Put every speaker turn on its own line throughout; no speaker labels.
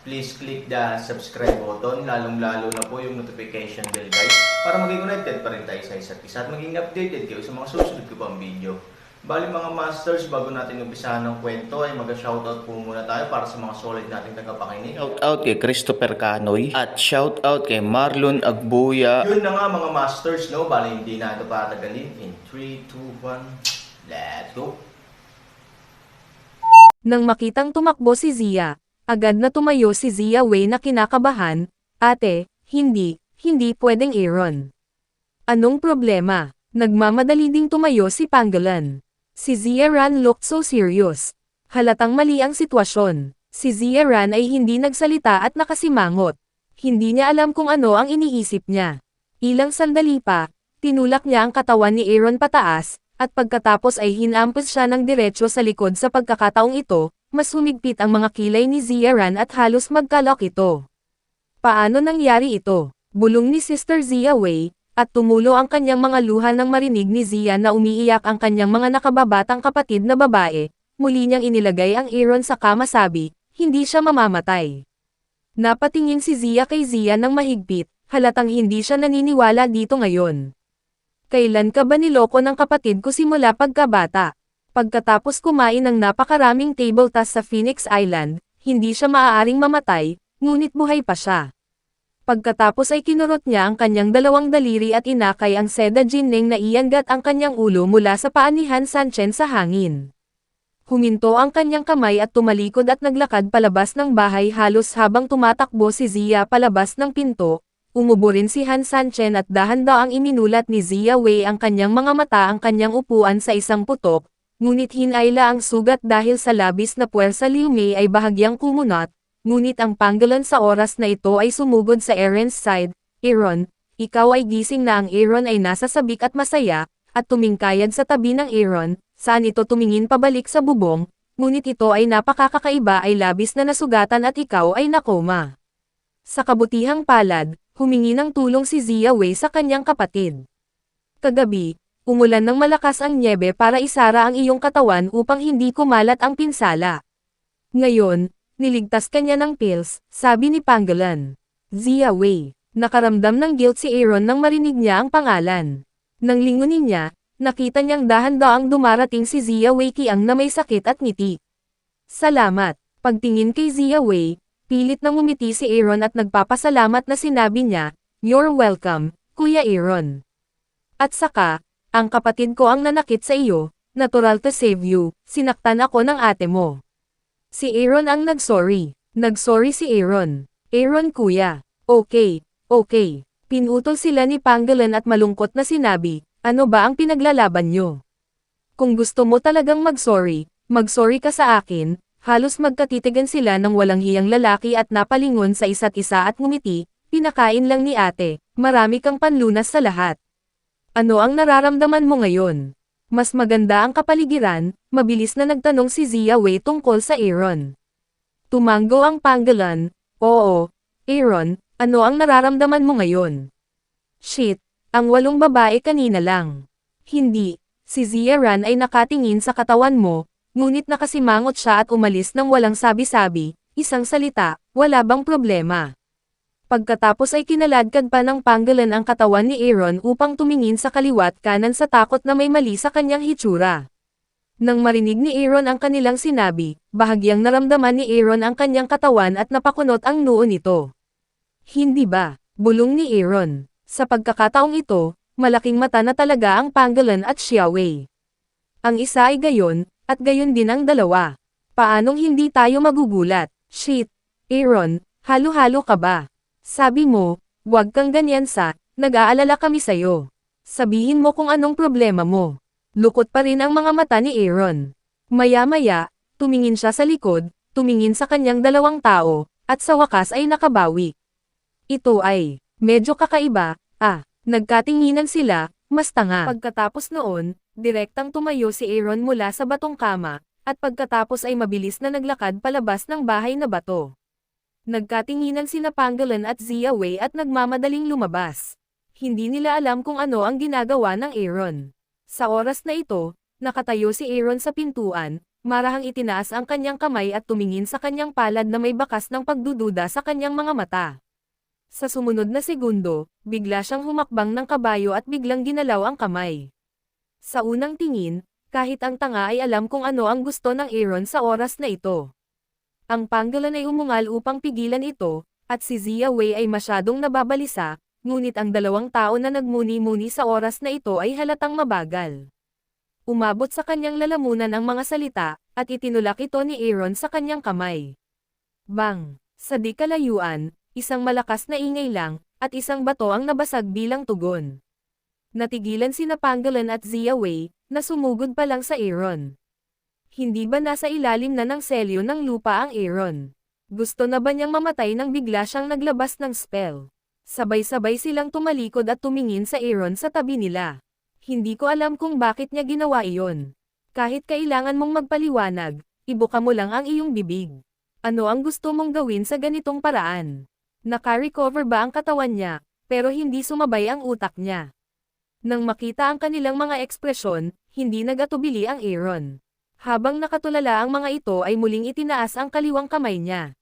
please click the subscribe button, lalong-lalo na po yung notification bell guys, para maging connected pa rin tayo sa isa't isa at maging updated kayo sa mga susunod ko pang video. Bali mga masters, bago natin umpisahan ng kwento ay mag-shoutout po muna tayo para sa mga solid nating tagapakinig.
Shoutout kay Christopher Canoy at shoutout kay Marlon Agbuya.
Yun na nga mga masters, no? Bali hindi na ito patagalin. In 3, 2, 1, let's go!
Nang makitang tumakbo si Zia, agad na tumayo si Zia Wei na kinakabahan, Ate, hindi, hindi pwedeng Aaron. Anong problema? Nagmamadali ding tumayo si Pangolin. Si Zia Ran looked so serious. Halatang mali ang sitwasyon. Si Zia Ran ay hindi nagsalita at nakasimangot. Hindi niya alam kung ano ang iniisip niya. Ilang sandali pa, tinulak niya ang katawan ni Aaron pataas, at pagkatapos ay hinampos siya ng diretsyo sa likod sa pagkakataong ito, mas humigpit ang mga kilay ni Zia Ran at halos magkalok ito. Paano nangyari ito? Bulong ni Sister Zia Wei, at tumulo ang kanyang mga luha nang marinig ni Zia na umiiyak ang kanyang mga nakababatang kapatid na babae, muli niyang inilagay ang Aaron sa kama sabi, hindi siya mamamatay. Napatingin si Zia kay Zia ng mahigpit, halatang hindi siya naniniwala dito ngayon. Kailan ka ba niloko ng kapatid ko simula pagkabata? Pagkatapos kumain ng napakaraming table tas sa Phoenix Island, hindi siya maaaring mamatay, ngunit buhay pa siya. Pagkatapos ay kinurot niya ang kanyang dalawang daliri at inakay ang seda ginning na iyangat ang kanyang ulo mula sa paa ni Han Sanchen sa hangin. Huminto ang kanyang kamay at tumalikod at naglakad palabas ng bahay halos habang tumatakbo si Zia palabas ng pinto, umubo rin si Han Sanchen at dahan-daang iminulat ni Zia Wei ang kanyang mga mata ang kanyang upuan sa isang putok, ngunit hinayla ang sugat dahil sa labis na puwersa Liu Mei ay bahagyang kumunot, ngunit ang panggalan sa oras na ito ay sumugod sa Aaron's side, Aaron, ikaw ay gising na ang Aaron ay nasa sabik at masaya, at tumingkayad sa tabi ng Aaron, saan ito tumingin pabalik sa bubong, ngunit ito ay napakakakaiba ay labis na nasugatan at ikaw ay nakoma. Sa kabutihang palad, humingi ng tulong si Zia Wei sa kanyang kapatid. Kagabi, umulan ng malakas ang nyebe para isara ang iyong katawan upang hindi kumalat ang pinsala. Ngayon, niligtas kanya ng pills, sabi ni Pangolin. Zia Wei, nakaramdam ng guilt si Aaron nang marinig niya ang pangalan. Nang lingunin niya, nakita niyang dahan-daang dumarating si Zia Wei Kiang na may sakit at ngiti. Salamat, pagtingin kay Zia Wei, pilit nang umiti si Aaron at nagpapasalamat na sinabi niya, You're welcome, Kuya Aaron. At saka, ang kapatid ko ang nanakit sa iyo, natural to save you, sinaktan ako ng ate mo. Si Aaron ang nagsorry. Nagsorry si Aaron. Aaron kuya. Okay, okay. Pinutol sila ni Pangolin at malungkot na sinabi, ano ba ang pinaglalaban nyo? Kung gusto mo talagang magsorry, magsorry ka sa akin, halos magkatitigan sila ng walang hiyang lalaki at napalingon sa isa't isa at ngumiti, pinakain lang ni ate, marami kang panlunas sa lahat. Ano ang nararamdaman mo ngayon? Mas maganda ang kapaligiran, mabilis na nagtanong si Zia Wei tungkol sa Aaron. Tumango ang Pangolin, oo, Aaron, ano ang nararamdaman mo ngayon? Shit, ang walong babae kanina lang. Hindi, si Zia Ran ay nakatingin sa katawan mo, ngunit nakasimangot siya at umalis ng walang sabi-sabi, isang salita, wala bang problema. Pagkatapos ay kinaladkad pa ng Pangolin ang katawan ni Aaron upang tumingin sa kaliwat kanan sa takot na may mali sa kanyang hitsura. Nang marinig ni Aaron ang kanilang sinabi, bahagyang naramdaman ni Aaron ang kanyang katawan at napakunot ang noo nito. Hindi ba? Bulong ni Aaron. Sa pagkakataong ito, malaking mata na talaga ang Pangolin at Xiaowei. Ang isa ay gayon, at gayon din ang dalawa. Paanong hindi tayo magugulat? Shit! Aaron, halo-halo ka ba? Sabi mo, huwag kang ganyan sa, nag-aalala kami sayo. Sabihin mo kung anong problema mo. Lukot pa rin ang mga mata ni Aaron. Maya-maya, tumingin siya sa likod, tumingin sa kanyang dalawang tao, at sa wakas ay nakabawi. Ito ay, medyo kakaiba, ah, nagkatinginan sila, mas tanga. Pagkatapos noon, direktang tumayo si Aaron mula sa batong kama, at pagkatapos ay mabilis na naglakad palabas ng bahay na bato. Nagkatinginan sina Pangolin at Zia Wei at nagmamadaling lumabas. Hindi nila alam kung ano ang ginagawa ng Aaron. Sa oras na ito, nakatayo si Aaron sa pintuan, marahang itinaas ang kanyang kamay at tumingin sa kanyang palad na may bakas ng pagdududa sa kanyang mga mata. Sa sumunod na segundo, bigla siyang humakbang ng kabayo at biglang ginalaw ang kamay. Sa unang tingin, kahit ang tanga ay alam kung ano ang gusto ng Aaron sa oras na ito. Ang panggalan ay umungal upang pigilan ito, at si Zia Wei ay masyadong nababalisa, ngunit ang dalawang tao na nagmuni-muni sa oras na ito ay halatang mabagal. Umabot sa kanyang lalamunan ang mga salita, at itinulak ito ni Aaron sa kanyang kamay. Bang! Sa di kalayuan, isang malakas na ingay lang, at isang bato ang nabasag bilang tugon. Natigilan si Pangolin at Zia Wei, na sumugod pa lang sa Aaron. Hindi ba nasa ilalim na ng selyo ng lupa ang Aaron? Gusto na ba niyang mamatay nang bigla siyang naglabas ng spell? Sabay-sabay silang tumalikod at tumingin sa Aaron sa tabi nila. Hindi ko alam kung bakit niya ginawa iyon. Kahit kailangan mong magpaliwanag, ibuka mo lang ang iyong bibig. Ano ang gusto mong gawin sa ganitong paraan? Naka-recover ba ang katawan niya, pero hindi sumabay ang utak niya? Nang makita ang kanilang mga ekspresyon, hindi nagatubili ang Aaron. Habang nakatulala ang mga ito ay muling itinaas ang kaliwang kamay niya.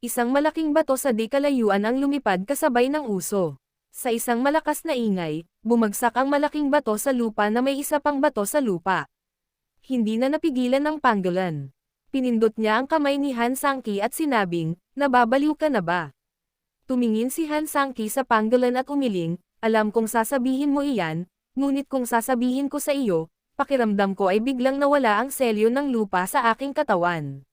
Isang malaking bato sa di kalayuan ang lumipad kasabay ng uso. Sa isang malakas na ingay, bumagsak ang malaking bato sa lupa na may isa pang bato sa lupa. Hindi na napigilan ng panggolan. Pinindot niya ang kamay ni Han Sangki at sinabing, nababaliw ka na ba? Tumingin si Han Sangki sa panggolan at umiling, alam kong sasabihin mo iyan, ngunit kung sasabihin ko sa iyo, pakiramdam ko ay biglang nawala ang selyo ng lupa sa aking katawan.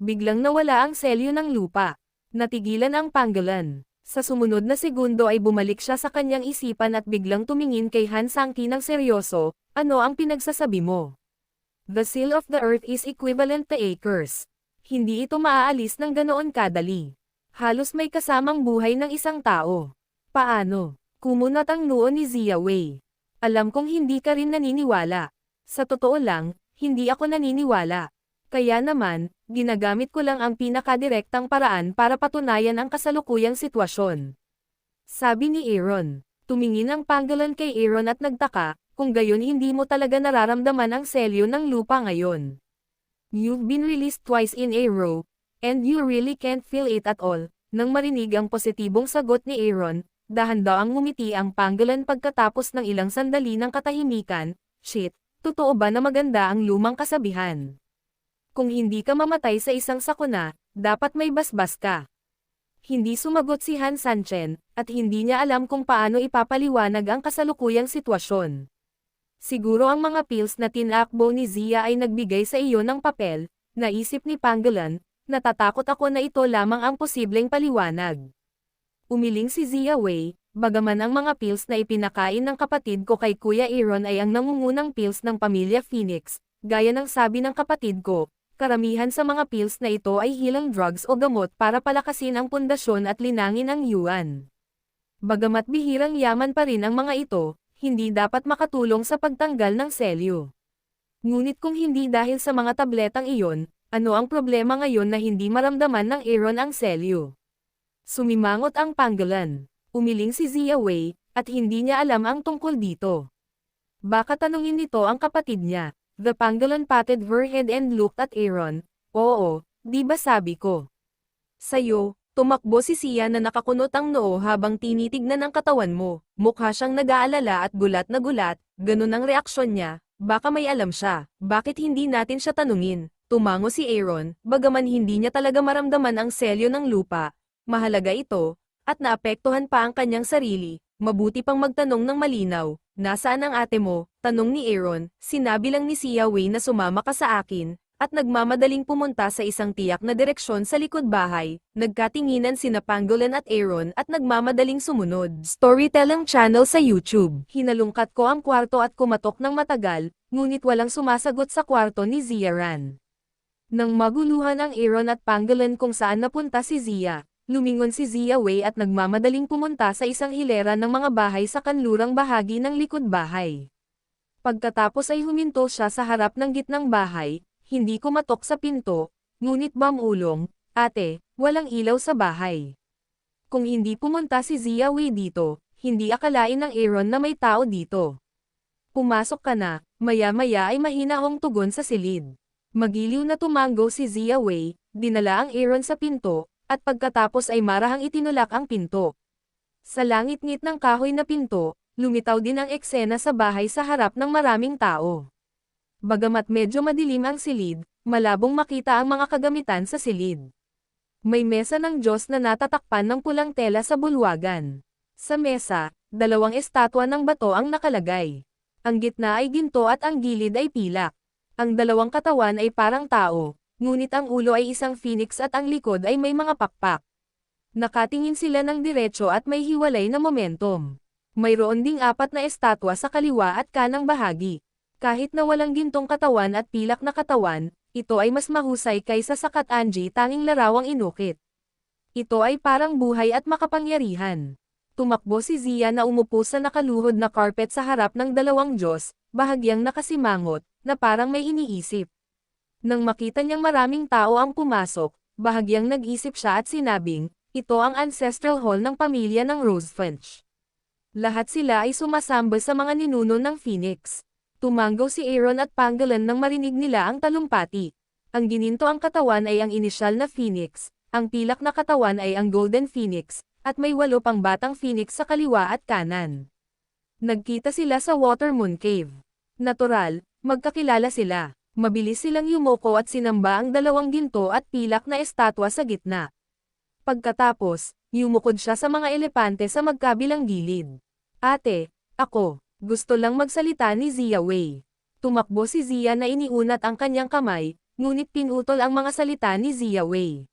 Biglang nawala ang selyo ng lupa. Natigilan ang panggolan. Sa sumunod na segundo ay bumalik siya sa kanyang isipan at biglang tumingin kay Han Sangki ng seryoso, ano ang pinagsasabi mo? The seal of the earth is equivalent to acres. Hindi ito maaalis ng ganoon kadali. Halos may kasamang buhay ng isang tao. Paano? Kumunat ang noo ni Zia Wei. Alam kong hindi ka rin naniniwala. Sa totoo lang, hindi ako naniniwala. Kaya naman, ginagamit ko lang ang pinakadirektang paraan para patunayan ang kasalukuyang sitwasyon. Sabi ni Aaron. Tumingin ang panggalan kay Aaron at nagtaka, kung gayon hindi mo talaga nararamdaman ang selyo ng lupa ngayon. You've been released twice in a row, and you really can't feel it at all. Nang marinig ang positibong sagot ni Aaron, dahan-daang ngumiti ang panggalan pagkatapos ng ilang sandali ng katahimikan, shit, totoo ba na maganda ang lumang kasabihan? Kung hindi ka mamatay sa isang sakuna, dapat may basbas ka. Hindi sumagot si Han Sanchen, at hindi niya alam kung paano ipapaliwanag ang kasalukuyang sitwasyon. Siguro ang mga pills na tinakbo ni Zia ay nagbigay sa iyo ng papel, naisip ni Pangolin, natatakot ako na ito lamang ang posibleng paliwanag. Umiling si Zia Wei, bagaman ang mga pills na ipinakain ng kapatid ko kay Kuya Aaron ay ang nangungunang pills ng pamilya Phoenix, gaya ng sabi ng kapatid ko, karamihan sa mga pills na ito ay healing drugs o gamot para palakasin ang pundasyon at linangin ang yuan. Bagamat bihirang yaman pa rin ang mga ito, hindi dapat makatulong sa pagtanggal ng selyo. Ngunit kung hindi dahil sa mga tabletang iyon, ano ang problema ngayon na hindi maramdaman ng Aaron ang selyo? Sumimangot ang panggalan. Umiling si Zia Wei, at hindi niya alam ang tungkol dito. Baka tanungin nito ang kapatid niya. The panggalan patted her head and looked at Aaron. Oo, di ba sabi ko? Sayo, tumakbo si Sia na nakakunot ang noo habang tinitignan ang katawan mo. Mukha siyang nag-aalala at gulat na gulat, ganun ang reaksyon niya. Baka may alam siya, bakit hindi natin siya tanungin? Tumango si Aaron, bagaman hindi niya talaga maramdaman ang selyo ng lupa. Mahalaga ito, at naapektuhan pa ang kanyang sarili, mabuti pang magtanong ng malinaw, nasaan ang ate mo, tanong ni Aaron, sinabi lang ni Sia Wei na sumama ka sa akin, at nagmamadaling pumunta sa isang tiyak na direksyon sa likod bahay, nagkatinginan sina Pangolin at Aaron at nagmamadaling sumunod. Storytelling channel sa YouTube. Hinalungkat ko ang kwarto at kumatok ng matagal, ngunit walang sumasagot sa kwarto ni Zia Ran. Nang maguluhan ang Aaron at Pangolin kung saan napunta si Zia, lumingon si Zia Wei at nagmamadaling pumunta sa isang hilera ng mga bahay sa kanlurang bahagi ng likod bahay. Pagkatapos ay huminto siya sa harap ng gitnang bahay, hindi kumatok sa pinto, ngunit bamulong, ate, walang ilaw sa bahay. Kung hindi pumunta si Zia Wei dito, hindi akalain ng Aaron na may tao dito. Pumasok ka na, maya-maya ay mahinahong tugon sa silid. Magiliw na tumango si Zia Wei, dinala ang Aaron sa pinto, at pagkatapos ay marahang itinulak ang pinto. Sa langit-ngit ng kahoy na pinto, lumitaw din ang eksena sa bahay sa harap ng maraming tao. Bagamat medyo madilim ang silid, malabong makita ang mga kagamitan sa silid. May mesa ng Diyos na natatakpan ng pulang tela sa bulwagan. Sa mesa, dalawang estatwa ng bato ang nakalagay. Ang gitna ay ginto at ang gilid ay pilak. Ang dalawang katawan ay parang tao, ngunit ang ulo ay isang phoenix at ang likod ay may mga pakpak. Nakatingin sila ng diretsyo at may hiwalay na momentum. Mayroon ding apat na estatwa sa kaliwa at kanang bahagi. Kahit na walang gintong katawan at pilak na katawan, ito ay mas mahusay kaysa sa Katanji tanging larawang inukit. Ito ay parang buhay at makapangyarihan. Tumakbo si Zia na umupo sa nakaluhod na carpet sa harap ng dalawang Diyos, bahagyang nakasimangot, na parang may iniisip. Nang makita niyang maraming tao ang pumasok, bahagyang nag-isip siya at sinabing, ito ang ancestral hall ng pamilya ng Rosefinch. Lahat sila ay sumasamba sa mga ninuno ng Phoenix. Tumango si Aaron at Pangolin nang marinig nila ang talumpati. Ang gininto ang katawan ay ang inisyal na Phoenix, ang pilak na katawan ay ang Golden Phoenix, at may walo pang batang Phoenix sa kaliwa at kanan. Nagkita sila sa Water Moon Cave. Natural, magkakilala sila. Mabilis silang yumoko at sinamba ang dalawang ginto at pilak na estatwa sa gitna. Pagkatapos, yumukod siya sa mga elepante sa magkabilang gilid. Ate, ako, gusto lang magsalita ni Zia Wei. Tumakbo si Zia na iniunat ang kanyang kamay, ngunit pinutol ang mga salita ni Zia Wei.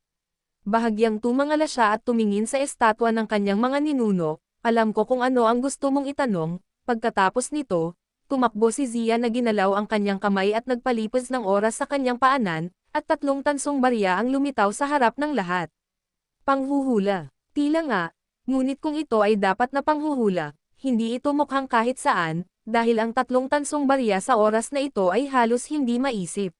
Bahagyang tumangala siya at tumingin sa estatwa ng kanyang mga ninuno, alam ko kung ano ang gusto mong itanong, pagkatapos nito, tumakbo si Zia na ginalaw ang kanyang kamay at nagpalipas ng oras sa kanyang paanan, at tatlong tansong barya ang lumitaw sa harap ng lahat. Panghuhula. Tila nga, ngunit kung ito ay dapat na panghuhula, hindi ito mukhang kahit saan, dahil ang tatlong tansong barya sa oras na ito ay halos hindi maisip.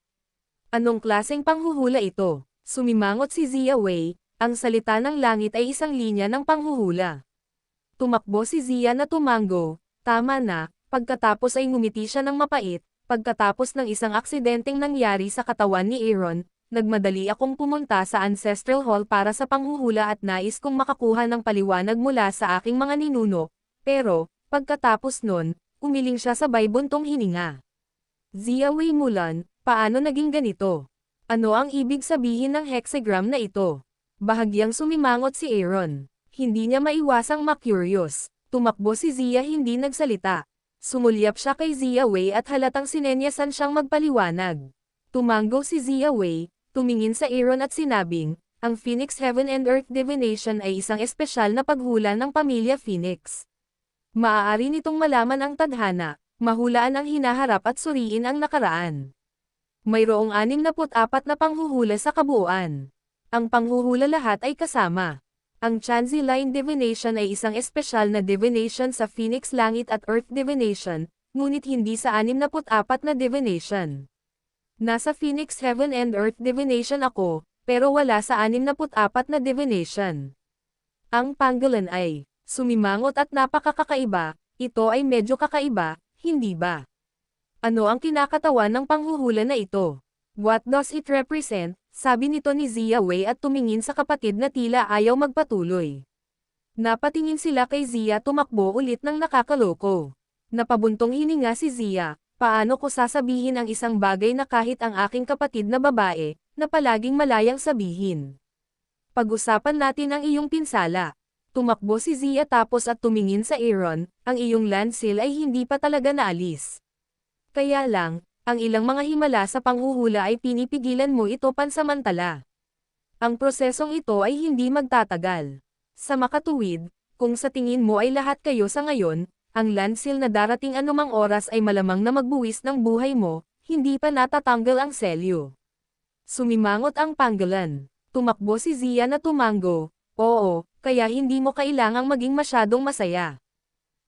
Anong klaseng panghuhula ito? Sumimangot si Zia Wei, ang salita ng langit ay isang linya ng panghuhula. Tumakbo si Zia na tumango, tama na, pagkatapos ay ngumiti siya ng mapait, pagkatapos ng isang aksidenteng nangyari sa katawan ni Aaron, nagmadali akong pumunta sa Ancestral Hall para sa panghuhula at nais kong makakuha ng paliwanag mula sa aking mga ninuno, pero, pagkatapos nun, umiling siya sabay buntong hininga. Zia Wei Mulan, paano naging ganito? Ano ang ibig sabihin ng hexagram na ito? Bahagyang sumimangot si Aaron. Hindi niya maiwasang makurious. Tumakbo si Zia hindi nagsalita. Sumulyap siya kay Zia Wei at halatang sinenyasan siyang magpaliwanag. Tumango si Zia Wei, tumingin sa Aaron at sinabing, ang Phoenix Heaven and Earth Divination ay isang espesyal na paghula ng pamilya Phoenix. Maaari nitong malaman ang tadhana, mahulaan ang hinaharap at suriin ang nakaraan. Mayroong 64 na panghuhula sa kabuuan. Ang panghuhula lahat ay kasama. Ang Chanzi Line Divination ay isang espesyal na divination sa Phoenix Langit at Earth Divination, ngunit hindi sa 64 na divination. Nasa Phoenix Heaven and Earth Divination ako, pero wala sa 64 na divination. Ang pangolin ay, sumimangot at napakakakaiba, ito ay medyo kakaiba, hindi ba? Ano ang kinakatawan ng panghuhula na ito? What does it represent? Sabi nito ni Zia Wei at tumingin sa kapatid na tila ayaw magpatuloy. Napatingin sila kay Zia tumakbo ulit ng nakakaloko. Napabuntong hininga si Zia, paano ko sasabihin ang isang bagay na kahit ang aking kapatid na babae, na palaging malayang sabihin. Pag-usapan natin ang iyong pinsala. Tumakbo si Zia tapos at tumingin sa Aaron, ang iyong land seal ay hindi pa talaga naalis. Kaya lang, ang ilang mga himala sa panghuhula ay pinipigilan mo ito pansamantala. Ang prosesong ito ay hindi magtatagal. Sa makatuwid, kung sa tingin mo ay lahat kayo sa ngayon, ang landsil na darating anumang oras ay malamang na magbuwis ng buhay mo, hindi pa natatanggal ang selyo. Sumimangot ang panggalan. Tumakbo si Zia na tumango, Oo, kaya hindi mo kailangang maging masyadong masaya.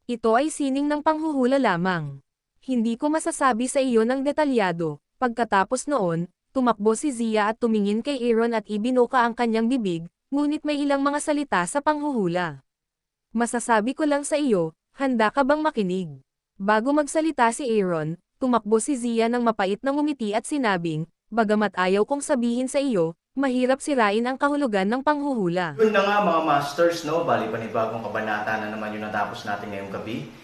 Ito ay sining ng panghuhula lamang. Hindi ko masasabi sa iyo ng detalyado. Pagkatapos noon, tumakbo si Zia at tumingin kay Aaron at ibinuka ang kanyang bibig, ngunit may ilang mga salita sa panghuhula. Masasabi ko lang sa iyo, handa ka bang makinig? Bago magsalita si Aaron, tumakbo si Zia ng mapait na ngumiti at sinabing, bagamat ayaw kong sabihin sa iyo, mahirap sirain ang kahulugan ng panghuhula.
Yun na nga mga masters, no? Bali panibagong kabanata na naman yung natapos natin ngayong gabi.